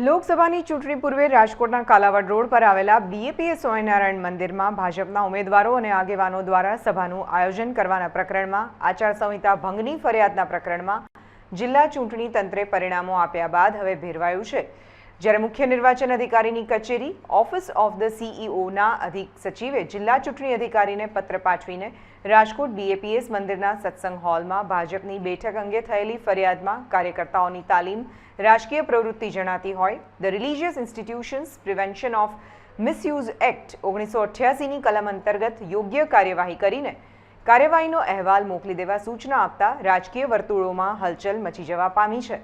લોકસભાની ચૂંટણી પૂર્વે રાજકોટના કાલાવડ રોડ પર આવેલા બીએપીએ સ્વામિનારાયણ મંદિરમાં ભાજપના ઉમેદવારો અને આગેવાનો દ્વારા સભાનું આયોજન કરવાના પ્રકરણમાં આચારસંહિતા ભંગની ફરિયાદના પ્રકરણમાં જિલ્લા ચૂંટણી તંત્રે પરિણામો આપ્યા બાદ હવે ભેરવાયું છે. જ્યારે મુખ્ય નિર્વાચન અધિકારીની કચેરી ઓફિસ ઓફ ધ સીઈઓના અધિક સચિવે જિલ્લા ચૂંટણી અધિકારીને પત્ર પાઠવીને રાજકોટ બીએપીએસ મંદિરના સત્સંગ હોલમાં ભાજપની બેઠક અંગે થયેલી ફરિયાદમાં કાર્યકર્તાઓની તાલીમ રાજકીય પ્રવૃત્તિ જણાતી હોય. The religious institutions prevention of misuse act ઓગણીસો અઠ્યાસીની કલમ અંતર્ગત યોગ્ય કાર્યવાહી કરીને કાર્યવાહીનો અહેવાલ મોકલી દેવા સૂચના આપતા રાજકીય વર્તુળોમાં હલચલ મચી જવા પામી છે.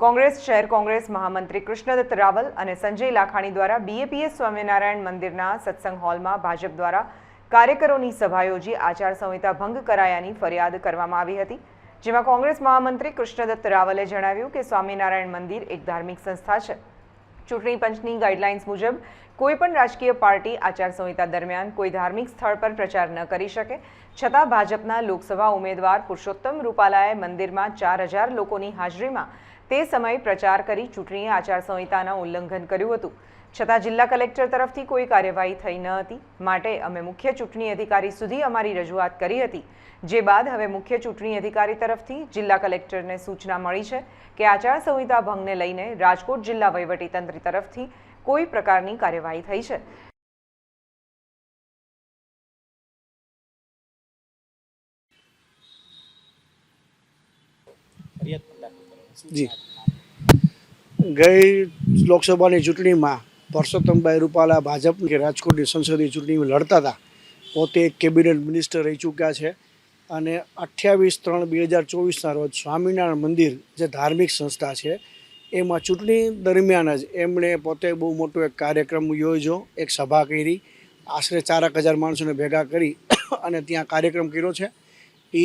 કોંગ્રેસ શહેર કોંગ્રેસ મહામંત્રી કૃષ્ણદત્ત રાવલ અને સંજય લાખાણી દ્વારા બીએપીએસ સ્વામિનારાયણ મંદિરના સત્સંગ હોલમાં ભાજપ દ્વારા કાર્યકરોની સભા યોજી આચારસંહિતા ભંગ કરાયાની ફરિયાદ કરવામાં આવી હતી, જેમાં કોંગ્રેસ મહામંત્રી કૃષ્ણદત્ત રાવલે જણાવ્યું કે સ્વામિનારાયણ મંદિર એક ધાર્મિક સંસ્થા છે. ચૂંટણી પંચની ગાઈડલાઇન્સ મુજબ કોઈપણ રાજકીય પાર્ટી આચારસંહિતા દરમિયાન કોઈ ધાર્મિક સ્થળ પર પ્રચાર ન કરી શકે, છતાં ભાજપના લોકસભા ઉમેદવાર પુરુષોત્તમ રૂપાલાએ મંદિરમાં ચાર હજાર લોકોની હાજરીમાં તે સમયે પ્રચાર કરી ચૂંટણી આચારસંહિતાના ઉલ્લંઘન કર્યું હતું. છતાં જિલ્લા કલેક્ટર તરફથી કોઈ કાર્યવાહી થઈ ન હતી. માટે અમે મુખ્ય ચૂંટણી અધિકારી સુધી અમારી રજૂઆત કરી હતી. જે બાદ હવે મુખ્ય ચૂંટણી અધિકારી તરફથી જિલ્લા કલેક્ટરને સૂચના મળી છે કે આચારસંહિતા ભંગને લઈને રાજકોટ જિલ્લા વહીવટીતંત્ર તરફથી કોઈ પ્રકારની કાર્યવાહી થઈ છે. ફરિયાદ જી. ગઈ લોકસભાની ચૂંટણીમાં પરસોત્તમભાઈ રૂપાલા ભાજપ કે રાજકોટની સંસદીય ચૂંટણી લડતા હતા. પોતે કેબિનેટ મિનિસ્ટર રહી ચૂક્યા છે અને અઠ્યાવીસ ત્રણ બે હજાર ચોવીસના રોજ સ્વામિનારાયણ મંદિર જે ધાર્મિક સંસ્થા છે, એમાં ચૂંટણી દરમિયાન જ એમણે પોતે બહુ મોટો એક કાર્યક્રમ યોજ્યો, એક સભા કરી, આશરે ચારક હજાર માણસોને ભેગા કરી અને ત્યાં કાર્યક્રમ કર્યો છે. એ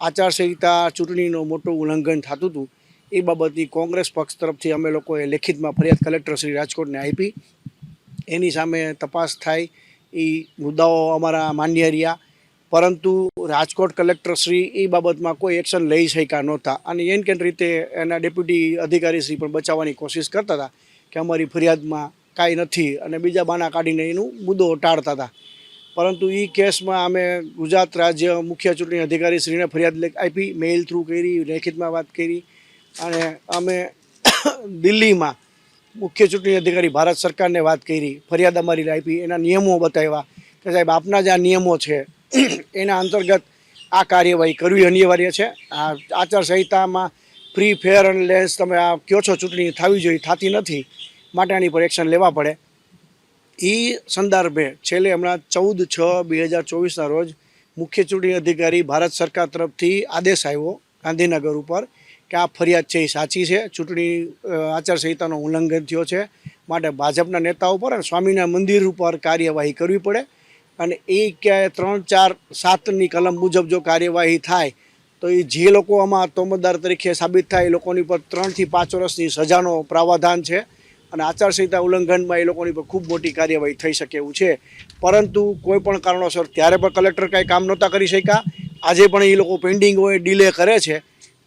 આચારસંહિતા ચૂંટણીનું મોટું ઉલ્લંઘન થતું હતું. એ બાબતની કોંગ્રેસ પક્ષ તરફથી અમે લોકોએ લેખિતમાં ફરિયાદ કલેક્ટર શ્રી રાજકોટને આપી. એની સામે તપાસ થાય એ મુદ્દાઓ અમારા માન્ય રહ્યા. પરંતુ રાજકોટ કલેક્ટરશ્રી એ બાબતમાં કોઈ એક્શન લઈ શક્યા નહોતા. અને એન કેન રીતે એના ડેપ્યુટી અધિકારીશ્રી પણ બચાવવાની કોશિશ કરતા હતા કે અમારી ફરિયાદમાં કાંઈ નથી અને બીજા બાના કાઢીને એનું મુદ્દો ટાળતા હતા. પરંતુ એ કેસમાં અમે ગુજરાત રાજ્ય મુખ્ય ચૂંટણી અધિકારીશ્રીને ફરિયાદ આપી, મેઇલ થ્રુ કરી, લેખિતમાં વાત કરી. અને અમે દિલ્હીમાં મુખ્ય ચૂંટણી અધિકારી ભારત સરકારને વાત કરી, ફરિયાદ અમારી આપી, એના નિયમો બતાવ્યા કે સાહેબ, આપના જે આ નિયમો છે, એના અંતર્ગત આ કાર્યવાહી કરવી અનિવાર્ય છે. આ આચારસંહિતામાં ફ્રી ફેર અને લેન્સ તમે આ કયો છો ચૂંટણી, થવી જોઈએ, થતી નથી માટે આની પર એક્શન લેવા પડે. એ સંદર્ભે છેલ્લે હમણાં ચૌદ છ બે હજાર ચોવીસના રોજ મુખ્ય ચૂંટણી અધિકારી ભારત સરકાર તરફથી આદેશ આવ્યો ગાંધીનગર ઉપર કે આ ફરિયાદ છે એ સાચી છે? ચૂંટણી આચારસંહિતાનો ઉલ્લંઘન થયો છે માટે ભાજપના નેતાઓ પર અને સ્વામીના મંદિર ઉપર કાર્યવાહી કરવી પડે અને એ ક્યાંય ત્રણ, ચાર, સાતની કલમ મુજબ જો કાર્યવાહી થાય તો એ જે લોકો આમાં તોમતદાર તરીકે સાબિત થાય એ લોકોની પર ત્રણથી પાંચ વર્ષની સજાનો પ્રાવધાન છે અને આચારસંહિતા ઉલ્લંઘનમાં એ લોકોની પર ખૂબ મોટી કાર્યવાહી થઈ શકે એવું છે. પરંતુ કોઈ પણ કારણોસર ત્યારે પણ કલેક્ટર કાંઈ કામ નહોતા કરી શક્યા. આજે પણ એ લોકો પેન્ડિંગ હોય, ડિલે કરે છે.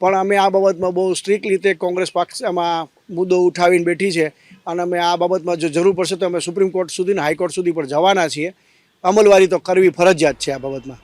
પણ અમે આ બાબતમાં બહુ સ્ટ્રિક્ટ રીતે કોંગ્રેસ પક્ષમાં મુદ્દો ઉઠાવીને બેઠી છે અને અમે આ બાબતમાં જો જરૂર પડશે તો અમે સુપ્રીમ કોર્ટ સુધી ને હાઈકોર્ટ સુધી પણ જવાના છીએ. અમલવારી તો કરવી ફરજિયાત છે આ બાબતમાં.